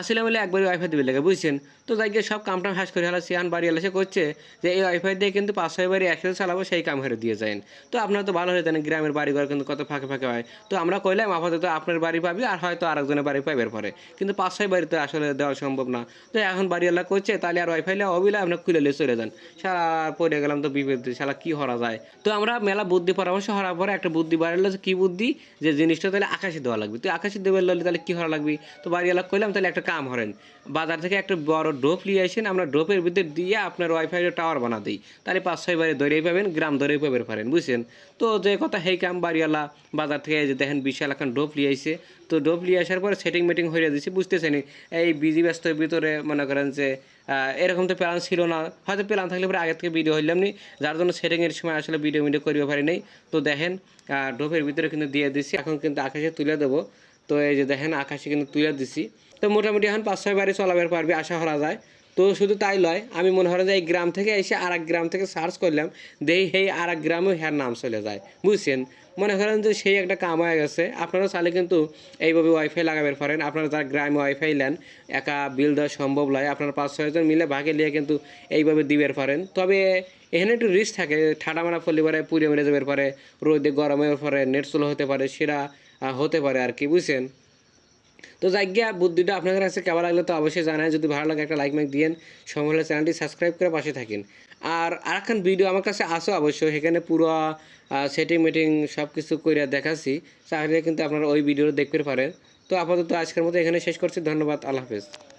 আসলে বলে একবারই ওয়াইফাই দিবে লাগে, বুঝছেন? তো যাই গিয়ে সব কামটা হাস করে হেলাছি আন বাড়ি এলাসে করছে যে এই ওয়াইফাই দিয়ে কিন্তু পাঁচ ছয় বাড়ি একসাথে চালাবো, সেই কাম করে দিয়ে যায় তো আপনারা তো ভালো হয়ে জানেন, গ্রামের বাড়ি ঘর কিন্তু কত ফাঁকে ফাঁকে হয়। তো আমরা কইলাম, আপাতত আপনার বাড়ি পাবি আর হয়তো আরেকজনের বাড়ি পাইবার পরে কিন্তু পাঁচ ছয় বাড়িতে আসলে দেওয়া সম্ভব না। তো এখন বাড়ি বাড়িওয়ালা করছে, তাহলে আর ওয়াইফাই অবিলে আমরা খুলে চলে যান। সারা পড়ে গেলাম তো বিপদ সারা কি হরা যায়। তো আমরা মেলা বুদ্ধি পরামর্শ হওয়ার পরে একটা বুদ্ধি বাড়ালো কি বুদ্ধি? যে জিনিসটা তাহলে আকাশে দেওয়া লাগবে। তো আকাশে দেবে তাহলে কি হরা লাগবে? তো বাড়িওয়ালা কইলাম, তাহলে একটা কাম হরেন বাজার থেকে একটা বড় ডোপ নিয়ে আসেন, আমরা ডোপের ভিতরে দিয়ে আপনার ওয়াইফাই টাওয়ার বানা দিই। তাহলে পাঁচ, ছয় বাড়ি ধরেই পাবেন, গ্রাম ধরেই পাবেন পারেন, বুঝছেন? তো যে কথা সেই কাম বাড়িওয়ালা, বাজার থেকে যে দেখেন বিশাল এখন ডোপ নিয়ে আইছে। তো ডোপ নিয়ে আসার পরে সেটিং মিটিং হয়ে দিচ্ছে বুঝতেছেন এই বিজি ব্যস্তের ভিতরে মনে করেন যে এরকম তো প্ল্যান ছিল না। হয়তো প্ল্যান থাকলে পরে আগে থেকে ভিডিও হইলাম নি, যার জন্য সেটিংয়ের সময় আসলে ভিডিও ভিডিও করিতে পারি নাই। তো দেখেন ডোপের ভিতরে কিন্তু দিয়ে দিছি, এখন কিন্তু আকাশে তুলে দেবো। তো এই যে দেখেন, আকাশে কিন্তু তুলে দিছি। তো মোটামুটি এখন পাঁচ ছয় বাড়ি চলাবার পারবে, আশা করা যায়। তো শুধু তাই লয়, আমি মনে হয় যে এই গ্রাম থেকে এসে আর এক গ্রাম থেকে সার্চ করলাম দেই সেই আর এক গ্রামেও হ্যার নাম চলে যায়। বুঝছেন? মনে করেন যে সেই একটা কাম হয়ে গেছে। আপনারাও চাইলে কিন্তু এইভাবে ওয়াইফাই লাগাবেন পারেন। আপনারা যারা গ্রামে ওয়াইফাই নেন, একা বিল দেওয়া সম্ভব নয় আপনারা পাঁচ ছয়জন মিলে ভাগে নিয়ে কিন্তু এইভাবে দিবের পারেন। তবে এখানে একটু রিস্ক থাকে। ঠাডা মারা ফলে পারে পুড়ে মেরে যাবে পারে, রোদে গরমে পারে নেট স্লো হতে পারে সেটা হতে পারে আর কি, বুঝছেন? তো জায়গা বুদ্ধিটা আপনাদের কাছে কেমন লাগলে তো অবশ্যই জানায় যদি ভালো লাগে একটা লাইক মাইক দিয়েন। সময় হলে চ্যানেলটি সাবস্ক্রাইব করে পাশে থাকেন। আর আরেকখান ভিডিও আমার কাছে আসো অবশ্যই, সেখানে পুরো সেটিং মিটিং সব কিছু করে দেখাচ্ছি। তাহলে কিন্তু আপনারা ওই ভিডিওটা দেখতে পারেন। তো আপাতত আজকের মতো এখানে শেষ করছি। ধন্যবাদ, আল্লাহ হাফেজ।